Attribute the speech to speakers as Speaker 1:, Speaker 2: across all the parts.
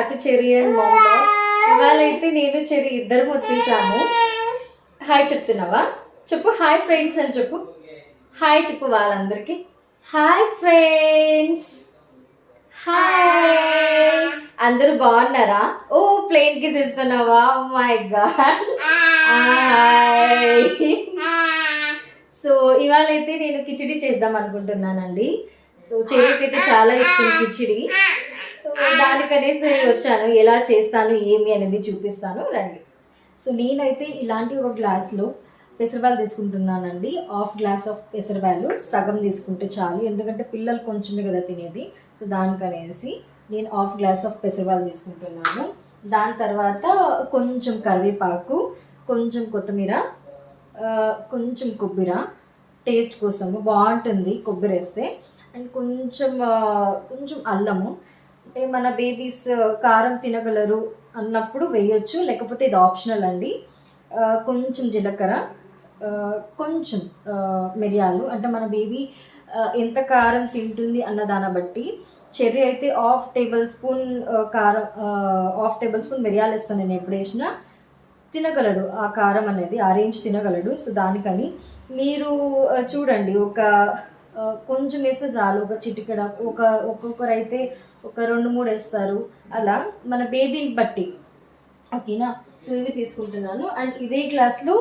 Speaker 1: Happy cherry and ఇవాళ అయితే నేను చెరీ ఇద్దరం వచ్చేసాము. హాయ్ చెప్తున్నావా? చెప్పు హాయ్ ఫ్రెండ్స్ అని చెప్పు. హాయ్ చెప్పు వాళ్ళందరికీ. Hi friends. హాయ్. అందరూ బాగున్నారా? ఓ ప్లేన్ కిస్ ఇస్తున్నావా మై గాడ్ హాయ్. సో ఇవాళ అయితే నేను కిచిడి చేద్దాం అనుకుంటున్నానండి. సో చెర్రీకి చాలా ఇష్టం కిచిడి సో దానికనేసి వచ్చాను. ఎలా చేస్తాను ఏమి అనేది చూపిస్తాను. రండి. సో నేనైతే ఇలాంటి ఒక గ్లాస్లో పెసరబాలు తీసుకుంటున్నానండి. హాఫ్ గ్లాస్ ఆఫ్ పెసరబాలు సగం తీసుకుంటే చాలు. ఎందుకంటే పిల్లలు కొంచెమే కదా తినేది. సో దానికనేసి నేను హాఫ్ గ్లాస్ ఆఫ్ పెసరబాలు తీసుకుంటున్నాను. దాని తర్వాత కొంచెం కరివేపాకు కొంచెం కొత్తిమీర కొంచెం కొబ్బరి. టేస్ట్ కోసము బాగుంటుంది కొబ్బరి వేస్తే. అండ్ కొంచెం కొంచెం అల్లము. అంటే మన బేబీస్ కారం తినగలరు అన్నప్పుడు వేయొచ్చు. లేకపోతే ఇది ఆప్షనల్ అండి. కొంచెం జీలకర్ర కొంచెం మిరియాలు. అంటే మన బేబీ ఎంత కారం తింటుంది అన్న దాన్ని బట్టి. చెర్రీ అయితే half table spoon half table spoon వేస్తాను నేను ఎప్పుడు వేసినా. తినగలడు ఆ కారం అనేది ఆ రేంజ్ తినగలడు. సో దానికని మీరు చూడండి. ఒక కొంచెం వేస్తే చాలు ఒక చిటికెడ ఒక ఒక్కొక్కరు అయితే ఒక రెండు మూడు వేస్తారు. అలా మన బేబీని బట్టి. ఓకేనా? సో ఇవి తీసుకుంటున్నాను. అండ్ ఇదే గ్లాస్లో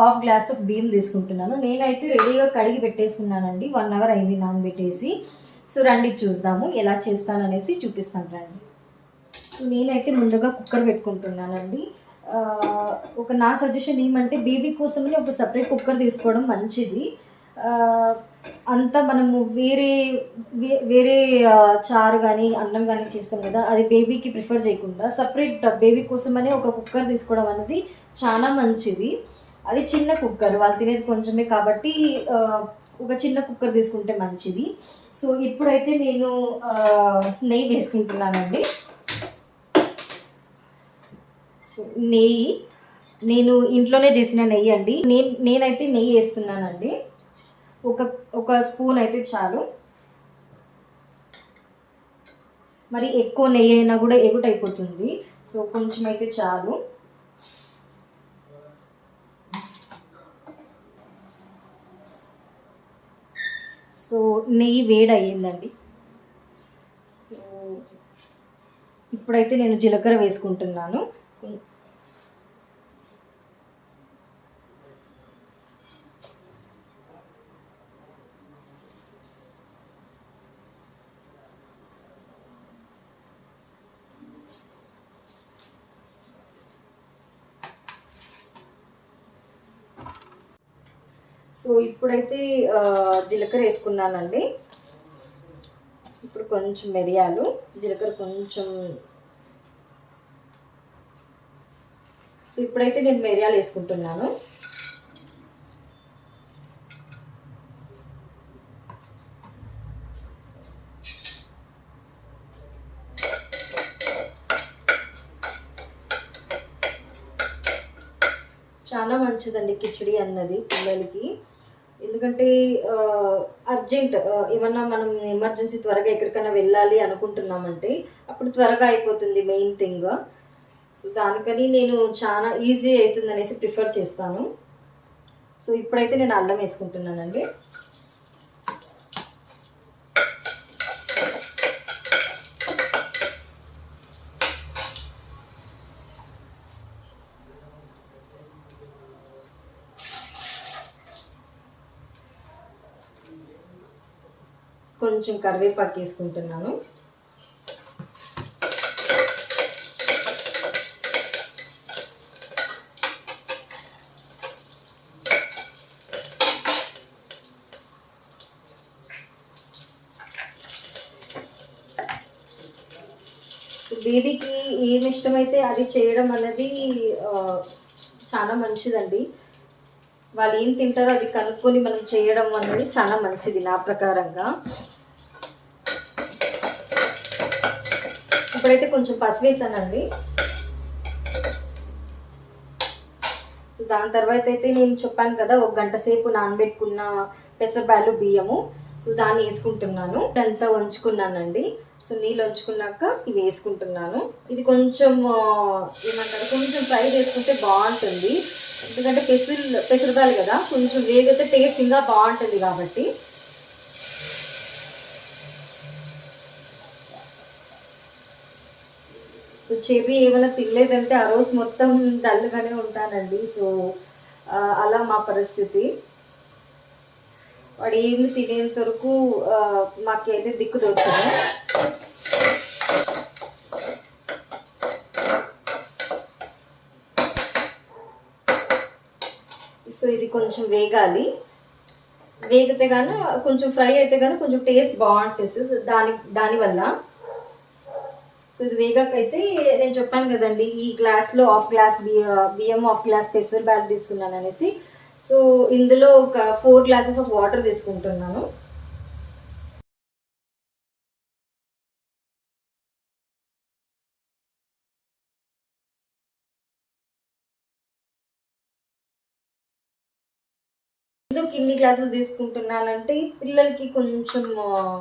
Speaker 1: హాఫ్ గ్లాస్ ఆఫ్ బియ్యం తీసుకుంటున్నాను. నేనైతే రెడీగా కడిగి పెట్టేసుకున్నానండి. వన్ అవర్ అయింది నానబెట్టేసి. సో రండి చూద్దాము ఎలా చేస్తాననేసి చూపిస్తాను రండి. సో నేనైతే ముందుగా కుక్కర్ పెట్టుకుంటున్నానండి. ఒక నా సజెషన్ ఏమంటే బేబీ కోసమే ఒక సపరేట్ కుక్కర్ తీసుకోవడం మంచిది. అంతా మనము వేరే వే- వేరే చారు కానీ అన్నం కానీ చేస్తాం కదా అది బేబీకి ప్రిఫర్ చేయకుండా సపరేట్ బేబీ కోసమని ఒక కుక్కర్ తీసుకోవడం అనేది చాలా మంచిది. అది చిన్న కుక్కర్ వాళ్ళు తినేది కొంచెమే కాబట్టి ఒక చిన్న కుక్కర్ తీసుకుంటే మంచిది. సో ఇప్పుడైతే నేను నెయ్యి వేసుకుంటున్నానండి. సో నెయ్యి నేను ఇంట్లోనే చేసిన నెయ్యి అండి. నేను నేనైతే నెయ్యి వేస్తున్నానండి. ఒక ఒక స్పూన్ అయితే చాలు. మరి ఎక్కువ నెయ్యి అయినా కూడా ఎగుటైపోతుంది. సో కొంచెం అయితే చాలు. సో నెయ్యి వేడి అయ్యిందండి సో ఇప్పుడైతే నేను జీలకర్ర వేసుకుంటున్నాను. సో ఇప్పుడైతే జీలకర్ర వేసుకున్నానండి. ఇప్పుడు కొంచెం మిరియాలు జీలకర్ర కొంచెం సో ఇప్పుడైతే నేను మిరియాలు వేసుకుంటున్నాను. చాలా మంచిదండి కిచిడి అన్నది పిల్లలకి. ఎందుకంటే అర్జెంట్ ఏమన్నా మనం ఎమర్జెన్సీ త్వరగా ఎక్కడికైనా వెళ్ళాలి అనుకుంటున్నామంటే అప్పుడు త్వరగా అయిపోతుంది మెయిన్ థింగ్. సో దానికని నేను చాలా ఈజీ అవుతుంది అనేసి ప్రిఫర్ చేస్తాను. సో ఇప్పుడైతే నేను అల్లం వేసుకుంటున్నానండి. కొంచెం కరివేపాకు వేసుకుంటున్నాను. బేబీకి ఏమి ఇష్టమైతే అది చేయడం అనేది చాలా మంచిదండి. వాళ్ళు ఏం తింటారో అది కనుక్కొని మనం చేయడం అనేది చాలా మంచిది నా ప్రకారంగా. ఇప్పుడైతే కొంచెం పసుపు వేసానండి సో దాని తర్వాత అయితే నేను చెప్పాను కదా ఒక గంట సేపు నానబెట్టుకున్న పెసరబాలు బియ్యము. సో దాన్ని వేసుకుంటున్నాను. అంతా వంచుకున్నానండి. సో నీళ్ళు వంచుకున్నాక ఇది వేసుకుంటున్నాను. ఇది కొంచెం ఏమంటారు కొంచెం ఫ్రై చేసుకుంటే బాగుంటుంది. ఎందుకంటే పెసరు పెసరదాలు కదా కొంచెం వేగితే టేస్ట్ ఇంకా బాగుంటుంది కాబట్టి. చెవి చెర్రీ ఏమైనా తినలేదంటే ఆ రోజు మొత్తం డల్గానే ఉంటానండి. సో అలా మా పరిస్థితి. వాడు ఏమి తినేంత వరకు మాకైతే దిక్కు దొరుకుతుంది సో ఇది కొంచెం వేగాలి. వేగితే కానీ కొంచెం ఫ్రై అయితే కానీ కొంచెం టేస్ట్ బాగుంటుంది. సో దాని దానివల్ల సో ఇది వేగాకైతే నేను చెప్పాను కదండి ఈ గ్లాస్లో హాఫ్ గ్లాస్ బియ్యం హాఫ్ గ్లాస్ పెసర్ బ్యాగ్ తీసుకున్నాను అనేసి. సో ఇందులో ఒక ఫోర్ గ్లాసెస్ ఆఫ్ వాటర్ తీసుకుంటున్నాను. ఎందుకు ఇన్ని గ్లాసులు తీసుకుంటున్నానంటే పిల్లలకి కొంచెం uh,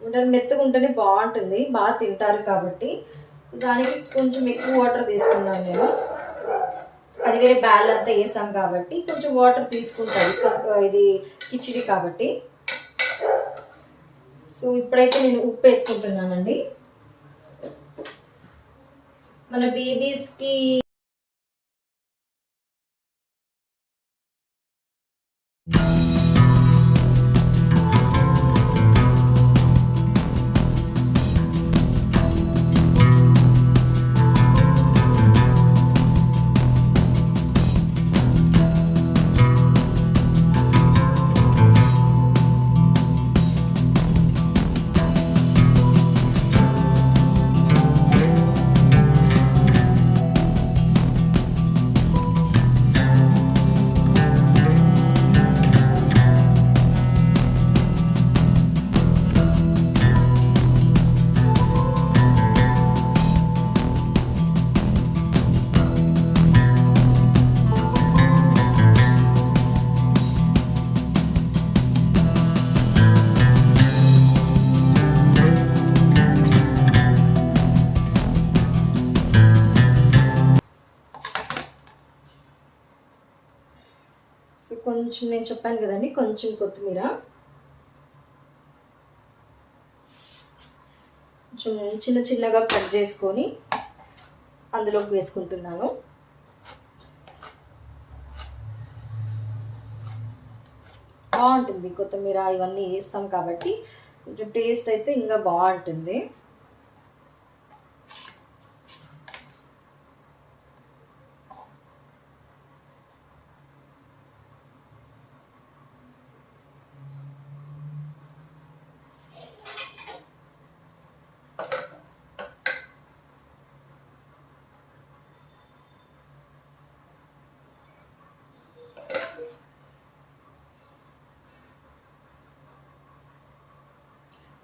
Speaker 1: ఆ, మెత్తగా ఉంటేనే బాగుంటుంది. బాగా తింటారు కాబట్టి. సో దానికి కొంచెం ఎక్కువ వాటర్ తీసుకున్నాను నేను. అది వేరే బ్యాల్ అంతా వేసాం కాబట్టి కొంచెం వాటర్ తీసుకుంటాను ఇది కిచిడి కాబట్టి. సో ఇప్పుడైతే నేను ఉప్పు వేసుకుంటున్నానండి. మన బేబీస్కి కొంచెం నేను చెప్పాను కదండి కొంచెం కొత్తిమీర. కొంచెం చిన్న చిన్నగా కట్ చేసుకొని అందులోకి వేసుకుంటున్నాను. బాగుంటుంది కొత్తిమీర ఇవన్నీ వేస్తాం కాబట్టి కొంచెం టేస్ట్ అయితే ఇంకా బాగుంటుంది.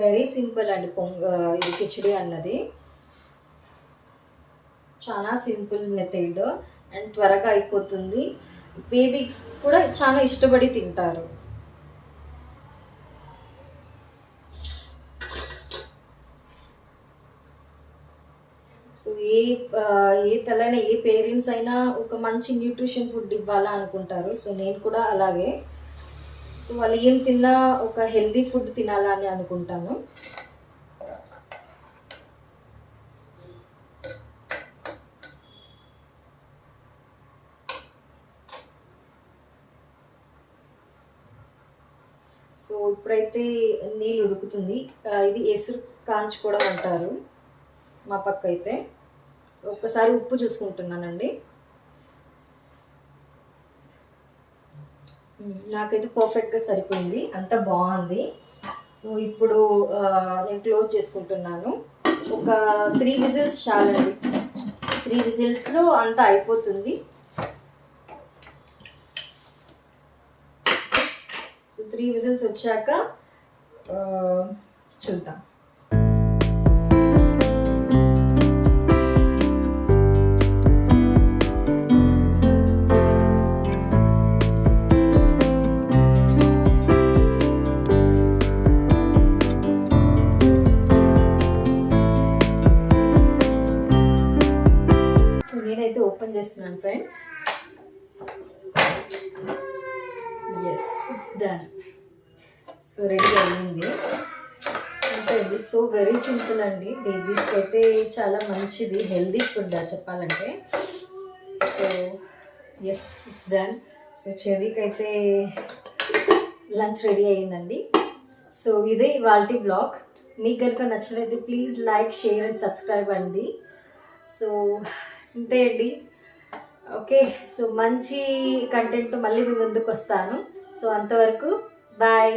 Speaker 1: వెరీ సింపుల్ అండి పొంగ ఇది కిచిడి అన్నది. చాలా సింపుల్ మెథడ్ అండ్ త్వరగా అయిపోతుంది. బేబీస్ కూడా చాలా ఇష్టపడి తింటారు. సో ఏ ఏ తలైన ఏ పేరెంట్స్ అయినా ఒక మంచి న్యూట్రిషన్ ఫుడ్ ఇవ్వాలా అనుకుంటారు సో నేను కూడా అలాగే సో వాళ్ళు ఏం తిన్నా ఒక హెల్దీ ఫుడ్ తినాలని అనుకుంటాను. సో ఇప్పుడైతే నీళ్ళు ఉడుకుతుంది. ఇది ఎసురు కాంచుకోవడం అంటారు మా పక్క అయితే సో ఒక్కసారి ఉప్పు చూసుకుంటున్నానండి. నాకైతే పర్ఫెక్ట్గా సరిపోయింది. అంత బాగుంది. సో ఇప్పుడు నేను క్లోజ్ చేసుకుంటున్నాను. ఒక త్రీ విజిల్స్ చాలండి. త్రీ విజిల్స్లో అంతా అయిపోతుంది. సో త్రీ విజిల్స్ వచ్చాక చూద్దాం. డన్ సో రెడీ అయ్యింది ఉంటుంది సో వెరీ సింపుల్ అండి. బేబీస్కి అయితే చాలా మంచిది హెల్దీ ఫుడ్ చెప్పాలంటే. So yes it's done so చెర్రీకి అయితే లంచ్ రెడీ అయ్యిందండి సో ఇదే ఇవాళ బ్లాగ్ మీకు కనుక నచ్చినట్లయితే please like share and subscribe అండి. సో ఇంతే అండి. ఓకే సో మంచి కంటెంట్తో మళ్ళీ మీ ముందుకు వస్తాను. సో అంతవరకు బాయ్.